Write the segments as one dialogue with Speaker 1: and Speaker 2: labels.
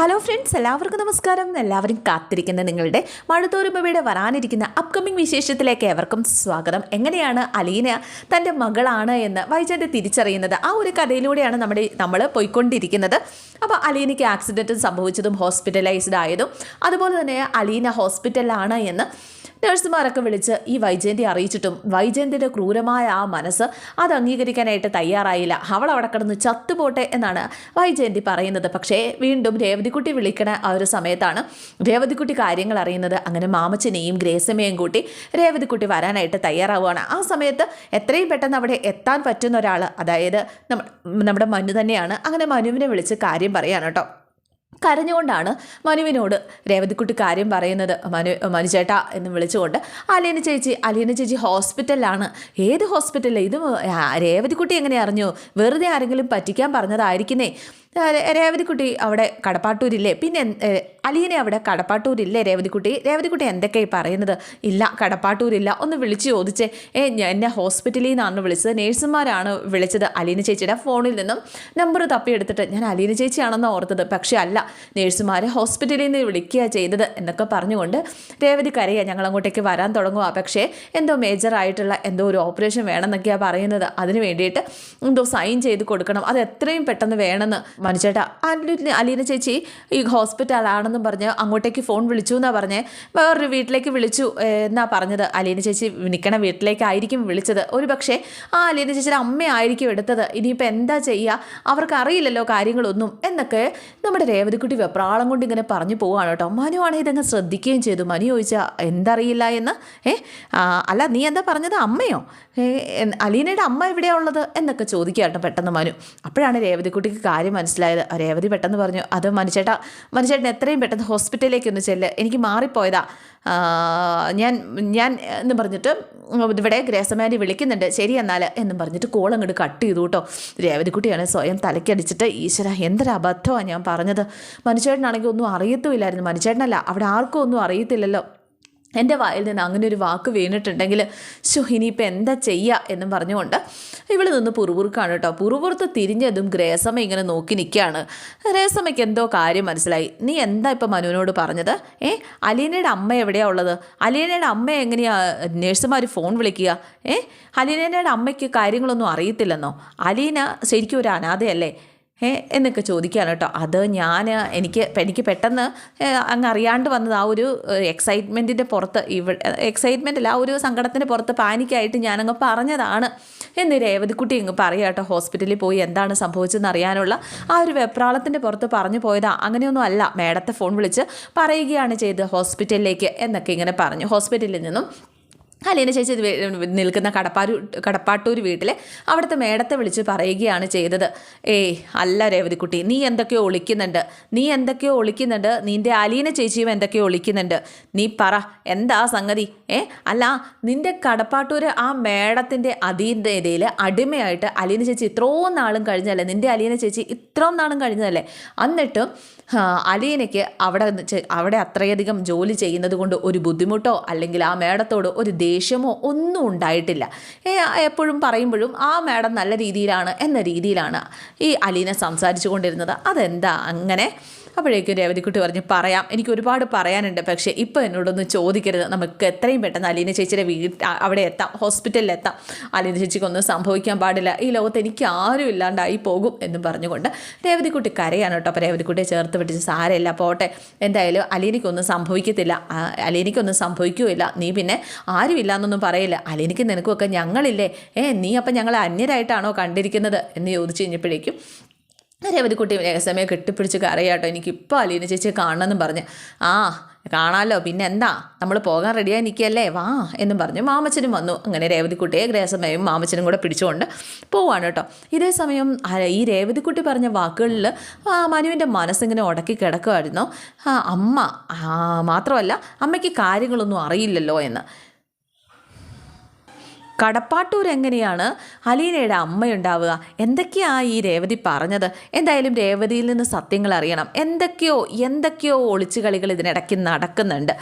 Speaker 1: Hello friends എല്ലാവർക്കും നമസ്കാരം. എല്ലാവരും കാത്തിരിക്കുന്ന നിങ്ങളുടെ മഴത്തോരുമയുടെ വരാനിരിക്കുന്ന അപ്കമിംഗ് വിശേഷത്തിലേക്ക് ഏവർക്കും സ്വാഗതം. എങ്ങനെയാണ് അലീന തന്റെ മകളാണ് എന്ന് വൈജയന്തി തിരിച്ചറിയുന്നത്? ആ ഒരു കഥയിലൂടെയാണ് നമ്മുടെ നമ്മൾ പോയിക്കൊണ്ടിരിക്കുന്നത്. അപ്പോൾ അലീനയ്ക്ക് ആക്സിഡന്റ് സംഭവിച്ചതും ഹോസ്പിറ്റലൈസ്ഡ് ആയതും. അതുപോലെ തന്നെ അലീന ഹോസ്പിറ്റലാണ് എന്ന് നഴ്സുമാരൊക്കെ വിളിച്ച് ഈ വൈജയന്തി അറിയിച്ചിട്ടും വൈജയന്തിന്റെ ക്രൂരമായ ആ മനസ്സ് അത് അംഗീകരിക്കാനായിട്ട് തയ്യാറായില്ല. അവൾ അവിടെ കിടന്ന് ചത്തുപോട്ടെ എന്നാണ് വൈജയന്തി പറയുന്നത്. പക്ഷേ വീണ്ടും രേവതിക്കുട്ടി വിളിക്കണ ആ ഒരു സമയത്താണ് രേവതിക്കുട്ടി കാര്യങ്ങൾ അറിയുന്നത്. അങ്ങനെ മാമച്ചനെയും ഗ്രേസമ്മയും കൂട്ടി രേവതിക്കുട്ടി വരാനായിട്ട് തയ്യാറാവുകയാണ്. ആ സമയത്ത് എത്രയും പെട്ടെന്ന് അവിടെ എത്താൻ പറ്റുന്ന ഒരാൾ അതായത് നമ്മ നമ്മുടെ മനു തന്നെയാണ്. അങ്ങനെ മനുവിനെ വിളിച്ച് കാര്യം പറയാണ് കേട്ടോ. കരഞ്ഞുകൊണ്ടാണ് മനുവിനോട് രേവതിക്കുട്ടി കാര്യം പറയുന്നത്. മനു മനുചേട്ട എന്ന് വിളിച്ചുകൊണ്ട് അലീന ചേച്ചി അലീന ചേച്ചി ഹോസ്പിറ്റലിലാണ്. ഏത് ഹോസ്പിറ്റലിൽ ഇത് രേവതിക്കുട്ടി എങ്ങനെ അറിഞ്ഞു? വെറുതെ ആരെങ്കിലും പറ്റിക്കാൻ പറഞ്ഞതായിരിക്കുന്നേ. രേവതിക്കുട്ടി അവിടെ കടപ്പാട്ടൂരില്ലേ? പിന്നെ അലീനെ അവിടെ കടപ്പാട്ടൂരില്ലേ രേവതിക്കുട്ടി? രേവതിക്കുട്ടി എന്തൊക്കെയായി പറയുന്നത്? ഇല്ല കടപ്പാട്ടൂരില്ല. ഒന്ന് വിളിച്ച് ചോദിച്ചേ. ഏ എന്നെ ഹോസ്പിറ്റലിൽ നിന്നാണ് വിളിച്ചത്. നേഴ്സുമാരാണ് വിളിച്ചത് അലീന ചേച്ചിയുടെ ഫോണിൽ നിന്നും. നമ്പർ തപ്പിയെടുത്തിട്ട് ഞാൻ അലീന ചേച്ചിയാണെന്ന് ഓർത്തത്. പക്ഷേ അല്ല നേഴ്സുമാരെ ഹോസ്പിറ്റലിൽ നിന്ന് വിളിക്കുക ചെയ്തത് എന്നൊക്കെ പറഞ്ഞുകൊണ്ട് രേവതി കരയുക ഞങ്ങൾ അങ്ങോട്ടേക്ക് വരാൻ തുടങ്ങുക പക്ഷേ എന്തോ മേജർ ആയിട്ടുള്ള എന്തോ ഒരു ഓപ്പറേഷൻ വേണമെന്നൊക്കെയാണ് പറയുന്നത്. അതിന് വേണ്ടിയിട്ട് എന്തോ സൈൻ ചെയ്ത് കൊടുക്കണം. അത് എത്രയും പെട്ടെന്ന് വേണമെന്ന് മനുചേട്ടാ അലീന അലീന ചേച്ചി ഈ ഹോസ്പിറ്റലാണെന്നും പറഞ്ഞ് അങ്ങോട്ടേക്ക് ഫോൺ വിളിച്ചു എന്നാ പറഞ്ഞേ. വേറൊരു വീട്ടിലേക്ക് വിളിച്ചു എന്നാ പറഞ്ഞത്? അലീന ചേച്ചി നിൽക്കണ വീട്ടിലേക്കായിരിക്കും വിളിച്ചത്. ഒരു പക്ഷേ ആ അലീന ചേച്ചിയുടെ അമ്മയായിരിക്കും എടുത്തത്. ഇനിയിപ്പോൾ എന്താ ചെയ്യുക അവർക്ക് അറിയില്ലല്ലോ കാര്യങ്ങളൊന്നും. എന്നൊക്കെ നമ്മുടെ രേവതിക്കുട്ടി വെപ്രാളം കൊണ്ട് ഇങ്ങനെ പറഞ്ഞു പോവാണ് കേട്ടോ. മനു ആണെങ്കിൽ ഇതങ്ങ് ശ്രദ്ധിക്കുകയും ചെയ്തു. മനു ചോദിച്ചാൽ എന്തറിയില്ല എന്ന്? ഏ അല്ല നീ എന്താ പറഞ്ഞത്? അമ്മയോ? അലീനയുടെ അമ്മ എവിടെയാ ഉള്ളത്? എന്നൊക്കെ ചോദിക്കുക കേട്ടോ പെട്ടെന്ന് മനു. അപ്പോഴാണ് രേവതിക്കുട്ടിക്ക് കാര്യം മനസ്സിലായത്. രേവതി പെട്ടെന്ന് പറഞ്ഞു അത് മനുചേട്ടാ മനുചേട്ടൻ എത്രയും പെട്ടെന്ന് ഹോസ്പിറ്റലിലേക്ക് ഒന്ന് ചെല്ല്. എനിക്ക് മാറിപ്പോയതാ. ഞാൻ ഞാൻ എന്ന് പറഞ്ഞിട്ട് ഇവിടെ ഗ്രേസമാരി വിളിക്കുന്നുണ്ട്. ശരി എന്നാൽ എന്നും പറഞ്ഞിട്ട് കോൾ അങ്ങോട്ട് കട്ട് ചെയ്തു കേട്ടോ. രേവതിക്കുട്ടിയാണ് സ്വയം തലക്കടിച്ചിട്ട് ഈശ്വര എന്തൊരു അബദ്ധമാണ് ഞാൻ പറഞ്ഞത്. മനുചേട്ടനാണെങ്കിൽ ഒന്നും അറിയത്തുമില്ലായിരുന്നു. മനുചേട്ടനല്ല അവിടെ ആർക്കും ഒന്നും അറിയത്തില്ലല്ലോ. എന്റെ വായിൽ നിന്ന് അങ്ങനെ ഒരു വാക്ക് വീണിട്ടുണ്ടെങ്കിൽ ശോ ഇനിയിപ്പോൾ എന്താ ചെയ്യുക എന്നും പറഞ്ഞുകൊണ്ട് ഇവൾ നിന്ന് പുറുപുറുക്കാണ് കേട്ടോ. പുറപുറത്ത് തിരിഞ്ഞതും ഗ്രേസമ്മ ഇങ്ങനെ നോക്കി നിൽക്കുകയാണ്. ഗ്രേസമ്മയ്ക്ക് എന്തോ കാര്യം മനസ്സിലായി. നീ എന്താ ഇപ്പം മനുവിനോട് പറഞ്ഞത്? ഏ അലീനയുടെ അമ്മ എവിടെയാണ് ഉള്ളത്? അലീനയുടെ അമ്മ എങ്ങനെയാണ് നേഴ്സുമാർ ഫോൺ വിളിക്കുക? ഏ അലീനയുടെ അമ്മയ്ക്ക് കാര്യങ്ങളൊന്നും അറിയത്തില്ലെന്നോ? അലീന ശരിക്കും ഒരു അനാഥയല്ലേ? എന്നൊക്കെ ചോദിക്കുകയാണ് കേട്ടോ. അത് ഞാൻ എനിക്ക് എനിക്ക് പെട്ടെന്ന് അങ്ങ് അറിയാണ്ട് വന്നത് ആ ഒരു എക്സൈറ്റ്മെന്റിന്റെ പുറത്ത് ഇവ എക്സൈറ്റ്മെന്റ് അല്ല ആ ഒരു സങ്കടത്തിന്റെ പുറത്ത് പാനിക്കായിട്ട് ഞാനങ്ങ് പറഞ്ഞതാണ്. എന്ന് രേവതിക്കുട്ടി അങ്ങ് പറയാം കേട്ടോ ഹോസ്പിറ്റലിൽ പോയി എന്താണ് സംഭവിച്ചതെന്ന് അറിയാനുള്ള ആ ഒരു വെപ്രാളത്തിന്റെ പുറത്ത് പറഞ്ഞു പോയതാ. അങ്ങനെയൊന്നും അല്ല മേഡത്തെ ഫോൺ വിളിച്ച് പറയുകയാണ് ചെയ്തത് ഹോസ്പിറ്റലിലേക്ക് എന്നൊക്കെ ഇങ്ങനെ പറഞ്ഞു. ഹോസ്പിറ്റലിൽ നിന്നും അലീന ചേച്ചി നിൽക്കുന്ന കടപ്പാരു കടപ്പാട്ടൂർ വീട്ടിലെ അവിടുത്തെ മേടത്തെ വിളിച്ച് പറയുകയാണ് ചെയ്തത്. ഏയ് അല്ല രേവതിക്കുട്ടി നീ എന്തൊക്കെയോ ഒളിക്കുന്നുണ്ട്. നീ എന്തൊക്കെയോ ഒളിക്കുന്നുണ്ട്. നിന്റെ അലീന ചേച്ചിയും എന്തൊക്കെയോ ഒളിക്കുന്നുണ്ട്. നീ പറ എന്താ സംഗതി? ഏ അല്ല നിന്റെ കടപ്പാട്ടൂർ ആ മേടത്തിന്റെ അധീനതയിൽ അടിമയായിട്ട് അലീന ചേച്ചി ഇത്രയും നാളും കഴിഞ്ഞല്ലേ നിന്റെ അലീന ചേച്ചി ഇത്രയും നാളും കഴിഞ്ഞതല്ലേ? എന്നിട്ടും അലീനയ്ക്ക് അവിടെ അവിടെ അത്രയധികം ജോലി ചെയ്യുന്നത് കൊണ്ട് ഒരു ബുദ്ധിമുട്ടോ അല്ലെങ്കിൽ ആ മേടത്തോട് ഒരു ദേഷ്യമോ ഒന്നും ഉണ്ടായിട്ടില്ല. എപ്പോഴും പറയുമ്പോഴും ആ മാഡം നല്ല രീതിയിലാണ് എന്ന രീതിയിലാണ് ഈ അലീന സംസാരിച്ചു കൊണ്ടിരുന്നത്. അതെന്താ അങ്ങനെ? അപ്പോഴേക്കും രേവതിക്കുട്ടി പറഞ്ഞ് പറയാം. എനിക്ക് ഒരുപാട് പറയാനുണ്ട്. പക്ഷേ ഇപ്പോൾ എന്നോടൊന്ന് ചോദിക്കരുത്. നമുക്ക് എത്രയും പെട്ടെന്ന് അലീന ചേച്ചിയുടെ വീട്ട് അവിടെ എത്താം. ഹോസ്പിറ്റലിൽ എത്താം. അലീന ചേച്ചിക്കൊന്നും സംഭവിക്കാൻ പാടില്ല. ഈ ലോകത്ത് എനിക്ക് ആരും ഇല്ലാണ്ടായി പോകും എന്ന് പറഞ്ഞുകൊണ്ട് രേവതിക്കുട്ടി കരയാണ് കേട്ടോ. അപ്പോൾ രേവതിക്കുട്ടിയെ ചേർത്ത് പിടിച്ച് സാരമില്ല പോട്ടെ. എന്തായാലും അലീനയ്ക്കൊന്നും സംഭവിക്കത്തില്ല. അലീനയ്ക്കൊന്നും സംഭവിക്കുകയില്ല നീ പിന്നെ ആരും എന്നൊന്നും പറയില്ല. അലീനയ്ക്ക് നിനക്കുമൊക്കെ ഞങ്ങളില്ലേ. ഏ നീ അപ്പം ഞങ്ങളെ അന്യരായിട്ടാണോ കണ്ടിരിക്കുന്നത്? എന്ന് ചോദിച്ചു കഴിഞ്ഞപ്പോഴേക്കും രേവതിക്കുട്ടി രഹസ്യമേ കെട്ടിപ്പിടിച്ച് കരയാട്ടോ. എനിക്കിപ്പോൾ അലീന ചേച്ചിയെ കാണണമെന്നും പറഞ്ഞ്. ആ കാണാമല്ലോ പിന്നെ എന്താ? നമ്മൾ പോകാൻ റെഡിയായി നിൽക്കുകയല്ലേ? വാ എന്നും പറഞ്ഞു മാമച്ചനും വന്നു. അങ്ങനെ രേവതിക്കുട്ടിയെ ഗ്രേസമ്മയും മാമച്ചനും കൂടെ പിടിച്ചുകൊണ്ട് പോവാണ് കേട്ടോ. ഇതേ സമയം ഈ രേവതിക്കുട്ടി പറഞ്ഞ വാക്കുകളിൽ മനുവിന്റെ മനസ്സിങ്ങനെ ഉടക്കി കിടക്കുമായിരുന്നു അമ്മ മാത്രമല്ല അമ്മയ്ക്ക് കാര്യങ്ങളൊന്നും അറിയില്ലല്ലോ എന്ന്. കടപ്പാട്ടൂർ എങ്ങനെയാണ് അലീനയുടെ അമ്മയുണ്ടാവുക? എന്തൊക്കെയാ ഈ രേവതി പറഞ്ഞത്? എന്തായാലും രേവതിയിൽ നിന്ന് സത്യങ്ങൾ അറിയണം. എന്തൊക്കെയോ എന്തൊക്കെയോ ഒളിച്ചു കളികൾ ഇതിനിടയ്ക്ക് നടക്കുന്നുണ്ട്.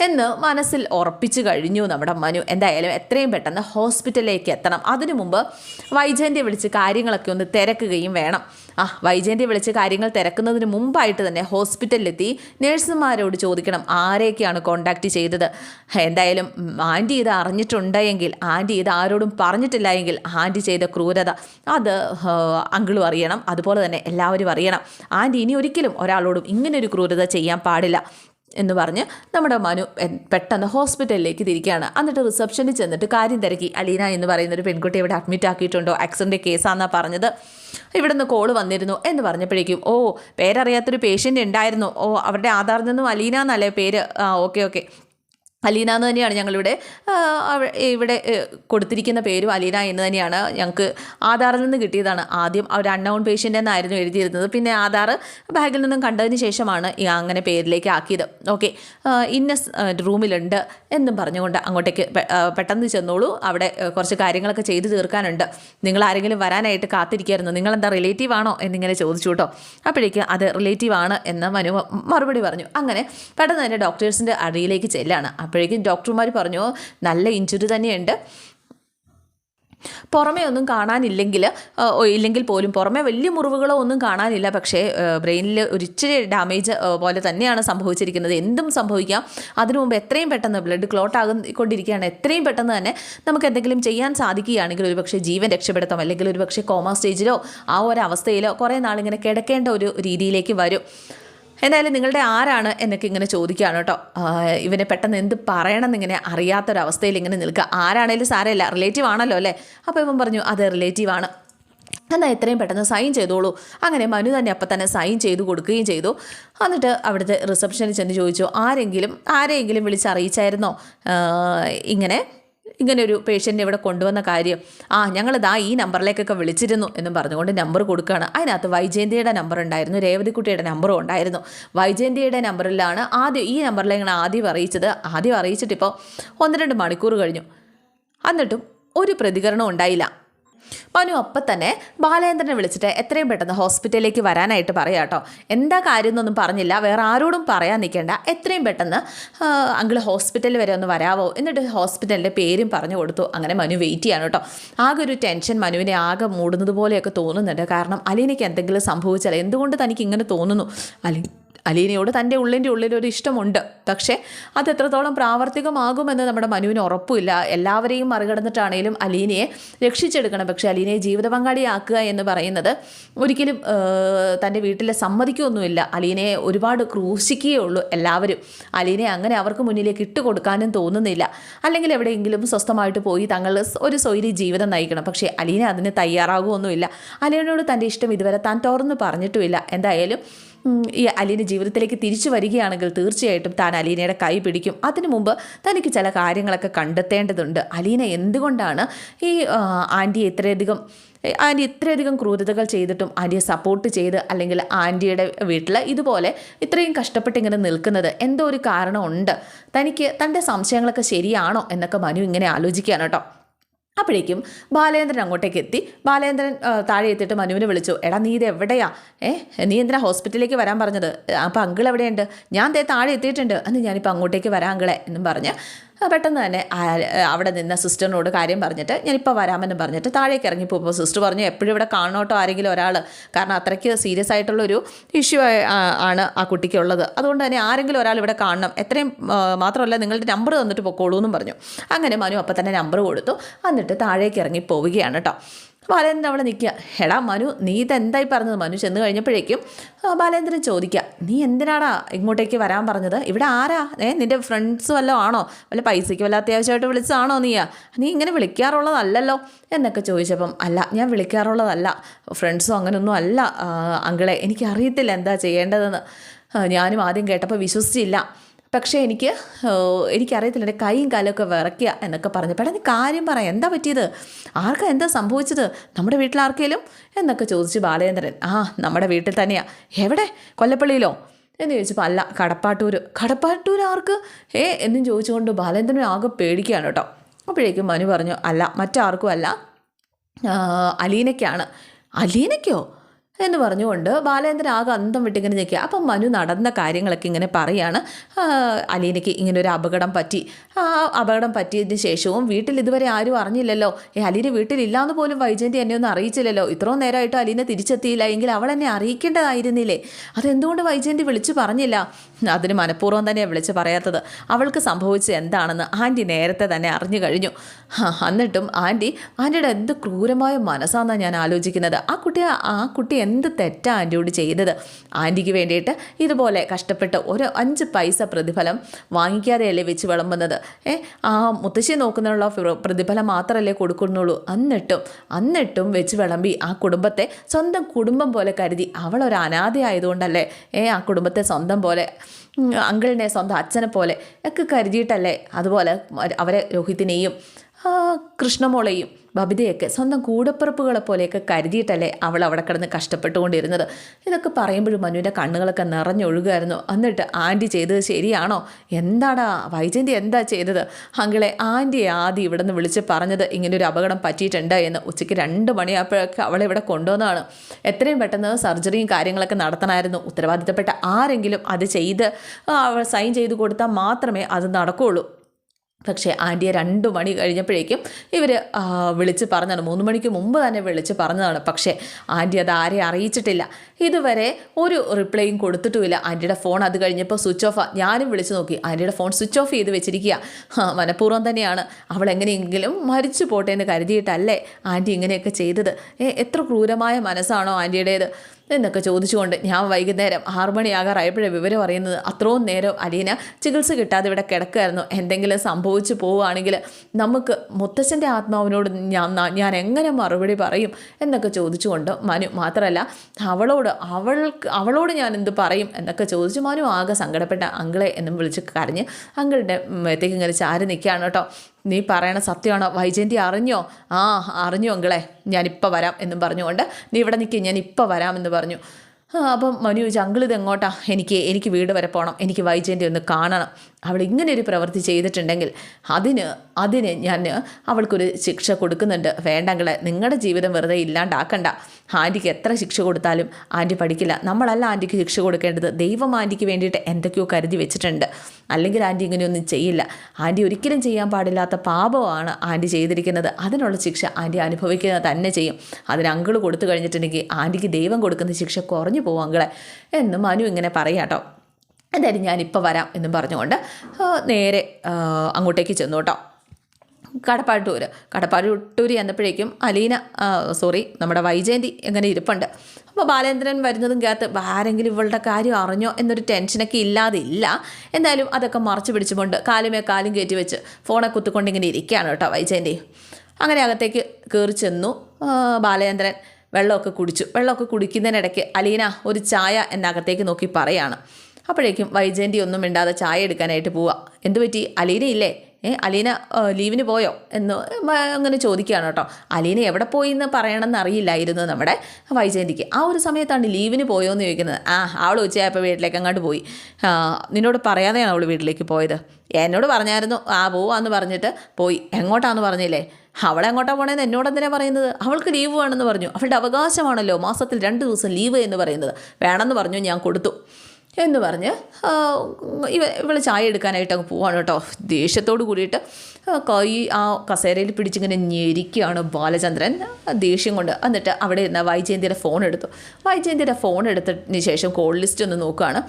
Speaker 1: എന്ന് മനസ്സിൽ ഉറപ്പിച്ചു കഴിഞ്ഞു നമ്മുടെ മനു. എന്തായാലും എത്രയും പെട്ടെന്ന് ഹോസ്പിറ്റലിലേക്ക് എത്തണം. അതിനു മുമ്പ് വൈജയന്തിയെ വിളിച്ച് കാര്യങ്ങളൊക്കെ ഒന്ന് തിരക്കുകയും വേണം. ആ വൈജയന്തി വിളിച്ച് കാര്യങ്ങൾ തിരക്കുന്നതിന് മുമ്പായിട്ട് തന്നെ ഹോസ്പിറ്റലിലെത്തി നഴ്സുമാരോട് ചോദിക്കണം ആരെയൊക്കെയാണ് കോണ്ടാക്ട് ചെയ്തത്? എന്തായാലും ആന്റി ഇത് അറിഞ്ഞിട്ടുണ്ടെങ്കിൽ ആന്റി ഇത് ആരോടും പറഞ്ഞിട്ടില്ല എങ്കിൽ ആന്റി ചെയ്ത ക്രൂരത അത് അങ്കിളും അറിയണം. അതുപോലെ തന്നെ എല്ലാവരും അറിയണം. ആന്റി ഇനി ഒരിക്കലും ഒരാളോടും ഇങ്ങനൊരു ക്രൂരത ചെയ്യാൻ പാടില്ല. എന്ന് പറഞ്ഞ് നമ്മുടെ മനു പെട്ടെന്ന് ഹോസ്പിറ്റലിലേക്ക് തിരിക്കുകയാണ്. എന്നിട്ട് റിസപ്ഷനിൽ ചെന്നിട്ട് കാര്യം തിരക്കി. അലീന എന്ന് പറയുന്ന ഒരു പെൺകുട്ടി ഇവിടെ അഡ്മിറ്റ് ആക്കിയിട്ടുണ്ടോ? ആക്സിഡന്റ് കേസാണെന്നാണ് പറഞ്ഞത്. ഇവിടെ നിന്ന് കോൾ വന്നിരുന്നു എന്ന് പറഞ്ഞപ്പോഴേക്കും ഓ പേരറിയാത്തൊരു പേഷ്യന്റ് ഉണ്ടായിരുന്നു. ഓ അവരുടെ ആധാറിൽ നിന്നും അലീന എന്നല്ലേ പേര്? ആ ഓക്കെ ഓക്കെ അലീന എന്ന് തന്നെയാണ് ഞങ്ങളിവിടെ ഇവിടെ കൊടുത്തിരിക്കുന്ന പേരും അലീന എന്ന് തന്നെയാണ് ഞങ്ങൾക്ക് ആധാറിൽ നിന്ന് കിട്ടിയതാണ്. ആദ്യം ഒരു അൺനൗൺ പേഷ്യന്റ് എന്നായിരുന്നു എഴുതിയിരുന്നത്. പിന്നെ ആധാർ ബാഗിൽ നിന്നും കണ്ടതിന് ശേഷമാണ് അങ്ങനെ പേരിലേക്ക് ആക്കിയത്. ഓക്കെ ഇന്ന റൂമിലുണ്ട് എന്നും പറഞ്ഞുകൊണ്ട് അങ്ങോട്ടേക്ക് പെട്ടെന്ന് ചെന്നോളൂ. അവിടെ കുറച്ച് കാര്യങ്ങളൊക്കെ ചെയ്തു തീർക്കാനുണ്ട്. നിങ്ങൾ ആരെങ്കിലും വരാനായിട്ട് കാത്തിരിക്കുമായിരുന്നു നിങ്ങളെന്താ റിലേറ്റീവ് ആണോ എന്നിങ്ങനെ ചോദിച്ചു കേട്ടോ. അപ്പോഴേക്ക് അത് റിലേറ്റീവ് ആണ് എന്ന് മനു മറുപടി പറഞ്ഞു. അങ്ങനെ പെട്ടെന്ന് തന്നെ ഡോക്ടേഴ്സിന്റെ അടിയിലേക്ക് ചെല്ലാണ്. അപ്പോഴേക്കും ഡോക്ടർമാർ പറഞ്ഞു നല്ല ഇഞ്ചുറി തന്നെയുണ്ട്. പുറമേ ഒന്നും കാണാനില്ലെങ്കിൽ ഇല്ലെങ്കിൽ പോലും പുറമേ വലിയ മുറിവുകളോ ഒന്നും കാണാനില്ല. പക്ഷേ ബ്രെയിനിൽ ഒരിച്ചിരി ഡാമേജ് പോലെ തന്നെയാണ് സംഭവിച്ചിരിക്കുന്നത്. എന്തും സംഭവിക്കാം. അതിനു മുമ്പ് എത്രയും പെട്ടെന്ന് ബ്ലഡ് ക്ലോട്ട് ആകൊണ്ടിരിക്കുകയാണ് എത്രയും പെട്ടെന്ന് തന്നെ നമുക്ക് എന്തെങ്കിലും ചെയ്യാൻ സാധിക്കുകയാണെങ്കിൽ ഒരു പക്ഷേ ജീവൻ രക്ഷപ്പെടുത്താം. അല്ലെങ്കിൽ ഒരു പക്ഷേ കോമ സ്റ്റേജിലോ ആ ഒരു അവസ്ഥയിലോ കുറേ നാളിങ്ങനെ കിടക്കേണ്ട ഒരു രീതിയിലേക്ക് വരും. എന്തായാലും നിങ്ങളുടെ ആരാണ് എന്നൊക്കെ ഇങ്ങനെ ചോദിക്കുകയാണ് കേട്ടോ. ഇവനെ പെട്ടെന്ന് എന്ത് പറയണം എന്നിങ്ങനെ അറിയാത്തൊരവസ്ഥയിൽ ഇങ്ങനെ നിൽക്കുക. ആരാണേലും സാരമില്ല റിലേറ്റീവ് ആണല്ലോ അല്ലേ? അപ്പോൾ ഇവൻ പറഞ്ഞു അത് റിലേറ്റീവ് ആണ്. എന്നാൽ എത്രയും പെട്ടെന്ന് സൈൻ ചെയ്തോളൂ. അങ്ങനെ മനു തന്നെ അപ്പം തന്നെ സൈൻ ചെയ്ത് കൊടുക്കുകയും ചെയ്തു. എന്നിട്ട് അവിടുത്തെ റിസപ്ഷനിൽ ചെന്ന് ചോദിച്ചു ആരെങ്കിലും ആരെയെങ്കിലും വിളിച്ചറിയിച്ചായിരുന്നോ? ഇങ്ങനെ ഇങ്ങനെ ഒരു പേഷ്യന്റ് ഇവിടെ കൊണ്ടുവന്ന കാര്യം ആ ഞങ്ങളിതാ ഈ നമ്പറിലേക്കൊക്കെ വിളിച്ചിരുന്നു എന്നും പറഞ്ഞുകൊണ്ട് നമ്പർ കൊടുക്കുകയാണ്. അതിനകത്ത് വൈജയന്തിയുടെ നമ്പർ ഉണ്ടായിരുന്നു രേവതിക്കുട്ടിയുടെ നമ്പറും ഉണ്ടായിരുന്നു. വൈജയന്തിയുടെ നമ്പറിലാണ് ആദ്യം ഈ നമ്പറിലേക്കാണ് ആദ്യം അറിയിച്ചത്. ആദ്യം അറിയിച്ചിട്ടിപ്പോൾ ഒന്ന് രണ്ട് മണിക്കൂർ കഴിഞ്ഞു. എന്നിട്ടും ഒരു പ്രതികരണം ഉണ്ടായില്ല. മനു അപ്പം തന്നെ ബാലേന്ദ്രനെ വിളിച്ചിട്ട് എത്രയും പെട്ടെന്ന് ഹോസ്പിറ്റലിലേക്ക് വരാനായിട്ട് പറയാം കേട്ടോ. എന്താ കാര്യം എന്നൊന്നും പറഞ്ഞില്ല. വേറെ ആരോടും പറയാൻ നിൽക്കേണ്ട. എത്രയും പെട്ടെന്ന് അങ്കിൾ ഹോസ്പിറ്റലിൽ വരെ ഒന്ന് വരാവോ? എന്നിട്ട് ഹോസ്പിറ്റലിന്റെ പേരും പറഞ്ഞു കൊടുത്തു. അങ്ങനെ മനു വെയിറ്റ് ചെയ്യാണ് കേട്ടോ. ആകെ ഒരു ടെൻഷൻ മനുവിനെ ആകെ മൂടുന്നത് പോലെയൊക്കെ തോന്നുന്നുണ്ട്. കാരണം അലീനയ്ക്ക് എന്തെങ്കിലും സംഭവിച്ചാൽ എന്തുകൊണ്ട് തനിക്ക് ഇങ്ങനെ തോന്നുന്നു? അലി അലീനയോട് തന്റെ ഉള്ളിന്റെ ഉള്ളിൽ ഒരു ഇഷ്ടമുണ്ട്. പക്ഷേ അത് എത്രത്തോളം പ്രാവർത്തികമാകുമെന്ന് നമ്മുടെ മനുവിന് ഉറപ്പില്ല എല്ലാവരെയും മറികടന്നിട്ടാണേലും അലീനയെ രക്ഷിച്ചെടുക്കണം. പക്ഷേ അലീനയെ ജീവിത പങ്കാളിയാക്കുക എന്ന് പറയുന്നത് ഒരിക്കലും തന്റെ വീട്ടിലെ സമ്മതിക്കുകയൊന്നുമില്ല അലീനയെ ഒരുപാട് ക്രൂശിക്കുകയേ ഉള്ളൂ എല്ലാവരും. അലീനയെ അങ്ങനെ അവർക്ക് മുന്നിലേക്ക് ഇട്ട് കൊടുക്കാനും തോന്നുന്നില്ല. അല്ലെങ്കിൽ എവിടെയെങ്കിലും സ്വസ്ഥമായിട്ട് പോയി തങ്ങൾ ഒരു സ്വൈരി ജീവിതം നയിക്കണം. പക്ഷേ അലീന അതിന് തയ്യാറാകുമൊന്നുമില്ല അലീനയോട് തന്റെ ഇഷ്ടം ഇതുവരെ താൻ തുറന്ന് പറഞ്ഞിട്ടുമില്ല. എന്തായാലും ഈ അലീന ജീവിതത്തിലേക്ക് തിരിച്ചു വരികയാണെങ്കിൽ തീർച്ചയായിട്ടും താൻ അലീനയുടെ കൈ പിടിക്കും. അതിനു മുമ്പ് തനിക്ക് ചില കാര്യങ്ങളൊക്കെ കണ്ടെത്തേണ്ടതുണ്ട്. അലീന എന്തുകൊണ്ടാണ് ഈ ആന്റി ഇത്രയധികം ആന്റി ഇത്രയധികം ക്രൂരതകൾ ചെയ്തിട്ടും ആന്റിയെ സപ്പോർട്ട് ചെയ്ത് അല്ലെങ്കിൽ ആന്റിയുടെ വീട്ടിൽ ഇതുപോലെ ഇത്രയും കഷ്ടപ്പെട്ട് ഇങ്ങനെ നിൽക്കുന്നത് എന്തോ ഒരു കാരണമുണ്ട്. തനിക്ക് തന്റെ സംശയങ്ങളൊക്കെ ശരിയാണോ എന്നൊക്കെ മനു ഇങ്ങനെ ആലോചിക്കുകയാണ് കേട്ടോ. അപ്പോഴേക്കും ബാലേന്ദ്രൻ അങ്ങോട്ടേക്ക് എത്തി. ബാലേന്ദ്രൻ താഴെ എത്തിയിട്ട് മനുവിനെ വിളിച്ചു. എടാ നീ ഇത് എവിടെയാ? ഏ നീ എന്തിനാ ഹോസ്പിറ്റലിലേക്ക് വരാൻ പറഞ്ഞത്? അപ്പോൾ അങ്കിൾ എവിടെയുണ്ട്? ഞാൻ ദേ താഴെ എത്തിയിട്ടുണ്ട്. എന്ന് ഞാനിപ്പോൾ അങ്ങോട്ടേക്ക് വരാം അങ്കിളെ എന്നും പറഞ്ഞ് പെട്ടെന്ന് തന്നെ അവിടെ നിന്ന സിസ്റ്ററിനോട് കാര്യം പറഞ്ഞിട്ട് ഞാനിപ്പോൾ വരാമെന്ന് പറഞ്ഞിട്ട് താഴേക്ക് ഇറങ്ങി പോകുമ്പോൾ സിസ്റ്റർ പറഞ്ഞു എപ്പോഴും ഇവിടെ കാണോട്ടോ ആരെങ്കിലും ഒരാൾ കാരണം അത്രയ്ക്ക് സീരിയസ് ആയിട്ടുള്ളൊരു ഇഷ്യൂ ആണ് ആ കുട്ടിക്കുള്ളത്. അതുകൊണ്ട് തന്നെ ആരെങ്കിലും ഒരാൾ ഇവിടെ കാണണം. എത്രയും മാത്രമല്ല നിങ്ങളുടെ നമ്പർ തന്നിട്ട് പൊക്കോളൂ എന്നും പറഞ്ഞു. അങ്ങനെ മനു അപ്പം തന്നെ നമ്പർ കൊടുത്തു. എന്നിട്ട് താഴേക്ക് ഇറങ്ങി പോവുകയാണ് കേട്ടോ ബാലേന്ദ്രൻ അവിടെ നിൽക്കുക. എടാ മനു നീ ഇതെന്തായി പറഞ്ഞത്? മനു ചെന്ന് കഴിഞ്ഞപ്പോഴേക്കും ബാലേന്ദ്രൻ ചോദിക്കുക നീ എന്തിനാടാ ഇങ്ങോട്ടേക്ക് വരാൻ പറഞ്ഞത്? ഇവിടെ ആരാ? ഏ നിന്റെ ഫ്രണ്ട്സ് വല്ലതും ആണോ? വല്ല പൈസയ്ക്ക് വല്ല അത്യാവശ്യമായിട്ട് വിളിച്ചതാണോ നീയാ? നീ ഇങ്ങനെ വിളിക്കാറുള്ളതല്ലല്ലോ? എന്നൊക്കെ ചോദിച്ചപ്പം അല്ല ഞാൻ വിളിക്കാറുള്ളതല്ല. ഫ്രണ്ട്സും അങ്ങനെയൊന്നും അല്ല അങ്കിളെ. എനിക്കറിയത്തില്ല എന്താ ചെയ്യേണ്ടതെന്ന്. ഞാനും ആദ്യം കേട്ടപ്പോൾ വിശ്വസിച്ചില്ല. പക്ഷേ എനിക്ക് എനിക്കറിയത്തില്ല എന്റെ കൈയും കാലൊക്കെ വിറയ്ക്കുക എന്നൊക്കെ പറഞ്ഞു. പെട്ടെന്ന് കാര്യം പറ. എന്താ പറ്റിയത്? ആർക്കാ എന്താ സംഭവിച്ചത്? നമ്മുടെ വീട്ടിൽ ആർക്കെങ്കിലും എന്നൊക്കെ ചോദിച്ചു ബാലചന്ദ്രൻ ആ നമ്മുടെ വീട്ടിൽ തന്നെയാണ് എവിടെ? കൊല്ലപ്പള്ളിയിലോ? എന്ന് ചോദിച്ചപ്പോൾ അല്ല കടപ്പാട്ടൂർ കടപ്പാട്ടൂർ ആർക്ക്? ഏ എന്നും ചോദിച്ചുകൊണ്ട് ബാലചന്ദ്രൻ ആകെ പേടിക്കുകയാണ് കേട്ടോ. അപ്പോഴേക്കും മനു പറഞ്ഞു അല്ല മറ്റാർക്കും അല്ല. അലീനയ്ക്കാണ്. അലീനയ്ക്കോ? എന്ന് പറഞ്ഞുകൊണ്ട് ബാലേന്ദ്രൻ ആകെ അന്തം വിട്ടിങ്ങനെ നിൽക്കുക. അപ്പം മനു നടന്ന കാര്യങ്ങളൊക്കെ ഇങ്ങനെ പറയാണ്. അലീനയ്ക്ക് ഇങ്ങനെ ഒരു അപകടം പറ്റി. ആ അപകടം പറ്റിയതിന് ശേഷവും വീട്ടിൽ ഇതുവരെ ആരും അറിഞ്ഞില്ലല്ലോ. ഏ അലീന വീട്ടിലില്ലാന്ന് പോലും വൈജയന്തി എന്നെ ഒന്നും അറിയിച്ചില്ലല്ലോ. ഇത്രയും നേരമായിട്ട് അലീന തിരിച്ചെത്തിയില്ല എങ്കിൽ അവൾ എന്നെ അറിയിക്കേണ്ടതായിരുന്നില്ലേ? അതെന്തുകൊണ്ട് വൈജയന്തി വിളിച്ചു പറഞ്ഞില്ല? അതിന് മനഃപൂർവം തന്നെയാണ് വിളിച്ച് പറയാത്തത്. അവൾക്ക് സംഭവിച്ചത് എന്താണെന്ന് ആന്റി നേരത്തെ തന്നെ അറിഞ്ഞു കഴിഞ്ഞു. എന്നിട്ടും ആന്റി ആന്റിയുടെ എന്ത് ക്രൂരമായ മനസ്സാണെന്നാണ് ഞാൻ ആലോചിക്കുന്നത്. ആ കുട്ടി ആ കുട്ടി എന്ത് തെറ്റാണ് ആന്റിയോട് ചെയ്തത്? ആന്റിക്ക് വേണ്ടിയിട്ട് ഇതുപോലെ കഷ്ടപ്പെട്ട് ഒരു അഞ്ച് പൈസ പ്രതിഫലം വാങ്ങിക്കാതെയല്ലേ വെച്ച് വിളമ്പുന്നത്? ഏ ആ മുത്തശ്ശി നോക്കുന്നതിനുള്ള പ്രതിഫലം മാത്രമല്ലേ കൊടുക്കുന്നുള്ളൂ. എന്നിട്ടും എന്നിട്ടും വെച്ച് വിളമ്പി ആ കുടുംബത്തെ സ്വന്തം കുടുംബം പോലെ കരുതി. അവളൊരു അനാഥയായതുകൊണ്ടല്ലേ ഏ ആ കുടുംബത്തെ സ്വന്തം പോലെ അങ്കിളിനെ സ്വന്തം അച്ഛനെ പോലെ ഒക്കെ കരുതിയിട്ടല്ലേ? അതുപോലെ അവരെ രോഹിത്തിനെയും ആ, കൃഷ്ണമോളെയും ബബിതയൊക്കെ സ്വന്തം കൂടപ്പിറപ്പുകളെ പോലെയൊക്കെ കരുതിയിട്ടല്ലേ അവൾ അവിടെ കിടന്ന് കഷ്ടപ്പെട്ടുകൊണ്ടിരുന്നത്. ഇതൊക്കെ പറയുമ്പോഴും മനുവിന്റെ കണ്ണുകളൊക്കെ നിറഞ്ഞൊഴുകുമായിരുന്നു എന്നിട്ട് ആന്റി ചെയ്തത് ശരിയാണോ? എന്താടാ? വൈജയന്തി എന്താ ചെയ്തത്? അങ്കിളെ ആന്റി ആദ്യം ഇവിടെ നിന്ന് വിളിച്ച് പറഞ്ഞത് ഇങ്ങനൊരു അപകടം പറ്റിയിട്ടുണ്ട് എന്ന് ഉച്ചയ്ക്ക് രണ്ട് മണിയായപ്പോഴൊക്കെ അവളെ ഇവിടെ കൊണ്ടുവന്നതാണ്. എത്രയും പെട്ടെന്ന് സർജറിയും കാര്യങ്ങളൊക്കെ നടത്തണമായിരുന്നു. ഉത്തരവാദിത്തപ്പെട്ട ആരെങ്കിലും അത് ചെയ്ത് അവൾ സൈൻ ചെയ്ത് കൊടുത്താൽ മാത്രമേ അത് നടക്കുകയുള്ളൂ പക്ഷേ ആന്റിയെ രണ്ട് മണി കഴിഞ്ഞപ്പോഴേക്കും ഇവർ വിളിച്ച് പറഞ്ഞതാണ്. മൂന്ന് മണിക്ക് മുമ്പ് തന്നെ വിളിച്ച് പറഞ്ഞതാണ്. പക്ഷേ ആന്റി അത് ആരെയും അറിയിച്ചിട്ടില്ല. ഇതുവരെ ഒരു റിപ്ലൈയും കൊടുത്തിട്ടുമില്ല. ആന്റിയുടെ ഫോൺ അത് കഴിഞ്ഞപ്പോൾ സ്വിച്ച് ഓഫ് ഞാനും വിളിച്ച് നോക്കി. ആന്റിയുടെ ഫോൺ സ്വിച്ച് ഓഫ് ചെയ്ത് വെച്ചിരിക്കുക. മനഃപൂർവം തന്നെയാണ്. അവൾ എങ്ങനെയെങ്കിലും മരിച്ചു പോട്ടെ എന്ന് കരുതിയിട്ടല്ലേ ആന്റി ഇങ്ങനെയൊക്കെ ചെയ്തത്? എത്ര ക്രൂരമായ മനസ്സാണോ ആന്റിയുടേത്? എന്നൊക്കെ ചോദിച്ചുകൊണ്ട് ഞാൻ വൈകുന്നേരം ആറു മണിയാകാറായപ്പോഴേ വിവരം അറിയുന്നത് അത്രയും നേരം അലീന ചികിത്സ കിട്ടാതെ ഇവിടെ കിടക്കുമായിരുന്നു എന്തെങ്കിലും സംഭവിച്ചു പോവുകയാണെങ്കിൽ നമുക്ക് മുത്തച്ഛന്റെ ആത്മാവിനോട് ഞാൻ ഞാൻ എങ്ങനെ മറുപടി പറയും എന്നൊക്കെ ചോദിച്ചുകൊണ്ട് മനു മാത്രമല്ല അവളോട് അവൾക്ക് അവളോട് ഞാൻ എന്ത് പറയും എന്നൊക്കെ ചോദിച്ചു മനു ആകെ സങ്കടപ്പെട്ട അങ്കിളെ എന്നും വിളിച്ച് കരഞ്ഞ് അങ്കിളുടെ മേത്തേക്ക് ഇങ്ങനെ ചാരി നിൽക്കുകയാണ് കേട്ടോ. നീ പറയണ സത്യമാണോ? വൈജയന്തി അറിഞ്ഞോ? ആ അറിഞ്ഞു അങ്കിളെ. ഞാനിപ്പോൾ വരാം എന്നും പറഞ്ഞുകൊണ്ട് നീ ഇവിടെ നിൽക്കുക ഞാൻ ഇപ്പോൾ വരാമെന്ന് പറഞ്ഞു. അപ്പം മനു ചോദിച്ചു അങ്കിൾ ഇത് എങ്ങോട്ടാ എനിക്ക് എനിക്ക് വീട് വരെ പോകണം എനിക്ക് വൈജയന്തി ഒന്ന് കാണണം. അവൾ ഇങ്ങനെ ഒരു പ്രവൃത്തി ചെയ്തിട്ടുണ്ടെങ്കിൽ അതിന് അതിന് ഞാൻ അവൾക്കൊരു ശിക്ഷ കൊടുക്കുന്നുണ്ട്. വേണ്ടങ്ങളെ നിങ്ങളുടെ ജീവിതം വെറുതെ ഇല്ലാണ്ടാക്കണ്ട. ആന്റിക്ക് എത്ര ശിക്ഷ കൊടുത്താലും ആന്റി പഠിക്കില്ല. നമ്മളല്ല ആന്റിക്ക് ശിക്ഷ കൊടുക്കേണ്ടത്. ദൈവം ആന്റിക്ക് വേണ്ടിയിട്ട് എന്തൊക്കെയോ കരുതി വെച്ചിട്ടുണ്ട്. അല്ലെങ്കിൽ ആന്റി ഇങ്ങനെയൊന്നും ചെയ്യില്ല. ആന്റി ഒരിക്കലും ചെയ്യാൻ പാടില്ലാത്ത പാപമാണ് ആന്റി ചെയ്തിരിക്കുന്നത്. അതിനുള്ള ശിക്ഷ ആന്റി അനുഭവിക്കുന്നത് തന്നെ ചെയ്യും. അതിന് അങ്കിൾ കൊടുത്തു കഴിഞ്ഞിട്ടുണ്ടെങ്കിൽ ആന്റിക്ക് ദൈവം കൊടുക്കുന്ന ശിക്ഷ കുറഞ്ഞു പോവാങ്കളെ എന്ന് മനു ഇങ്ങനെ പറയാം കേട്ടോ എന്തായാലും ഞാനിപ്പോൾ വരാം എന്നും പറഞ്ഞുകൊണ്ട് നേരെ അങ്ങോട്ടേക്ക് ചെന്നു കേട്ടോ കടപ്പാട്ടൂർ കടപ്പാട്ടൂർ എന്നപ്പോഴേക്കും അലീന സോറി നമ്മുടെ വൈജയന്തി എങ്ങനെ ഇരിപ്പുണ്ട്. അപ്പോൾ ബാലേന്ദ്രൻ വരുന്നതും കാത്ത് ആരെങ്കിലും ഇവളുടെ കാര്യം അറിഞ്ഞോ? എന്നൊരു ടെൻഷനൊക്കെ ഇല്ലാതെ ഇല്ല എന്തായാലും അതൊക്കെ മറച്ചു പിടിച്ചുകൊണ്ട് കാലുമേ കാലും കയറ്റി വെച്ച് ഫോണെ കുത്തിക്കൊണ്ട് ഇങ്ങനെ ഇരിക്കുകയാണ് കേട്ടോ വൈജയന്തി. അങ്ങനെ അകത്തേക്ക് കയറി ചെന്നു. ബാലേന്ദ്രൻ വെള്ളമൊക്കെ കുടിച്ചു. വെള്ളമൊക്കെ കുടിക്കുന്നതിനിടയ്ക്ക് അലീന ഒരു ചായ എന്നകത്തേക്ക് നോക്കി പറയാണ്. അപ്പോഴേക്കും വൈജയന്തി ഒന്നും മിണ്ടാതെ ചായ എടുക്കാനായിട്ട് പോവുക എന്തു പറ്റി? അലീന ഇല്ലേ? ഏ അലീന ലീവിന് പോയോ? എന്ന് അങ്ങനെ ചോദിക്കുകയാണ് കേട്ടോ. അലീന എവിടെ പോയി എന്ന് പറയണമെന്ന് അറിയില്ലായിരുന്നു നമ്മുടെ വൈജയന്തിക്ക്. ആ ഒരു സമയത്താണ് ലീവിന് പോയോ എന്ന് ചോദിക്കുന്നത്. ആ അവൾ ഉച്ചയായപ്പോൾ വീട്ടിലേക്ക് അങ്ങോട്ട് പോയി. നിന്നോട് പറയാതെയാണ് അവൾ വീട്ടിലേക്ക് പോയത്. എന്നോട് പറഞ്ഞായിരുന്നു ആ പോവാന്ന് പറഞ്ഞിട്ട് പോയി. എങ്ങോട്ടാന്ന് പറഞ്ഞില്ലേ? അവളെ എങ്ങോട്ടാ പോണേന്ന് എന്നോട് എന്തിനാ പറയുന്നത്? അവൾക്ക് ലീവ് വേണമെന്ന് പറഞ്ഞു. അവളുടെ അവകാശമാണല്ലോ മാസത്തിൽ രണ്ട് ദിവസം ലീവ് എന്ന് പറയുന്നത്. വേണമെന്ന് പറഞ്ഞു ഞാൻ കൊടുത്തു. എന്ന് പറഞ്ഞ് ഇവ ഇവൾ ചായ എടുക്കാനായിട്ട് അങ്ങ് പോവാണ് കേട്ടോ. ദേഷ്യത്തോട് കൂടിയിട്ട് കൈ ആ കസേരയിൽ പിടിച്ചിങ്ങനെ ഞെരിക്കുകയാണ് ബാലചന്ദ്രൻ. ദേഷ്യം കൊണ്ട് എന്നിട്ട് അവിടെ ഇരുന്ന വൈജയന്തിയുടെ ഫോൺ എടുത്തു. വൈജയന്തിയുടെ ഫോൺ എടുത്തതിന് ശേഷം കോൾ ലിസ്റ്റ് ഒന്ന് നോക്കുകയാണ്.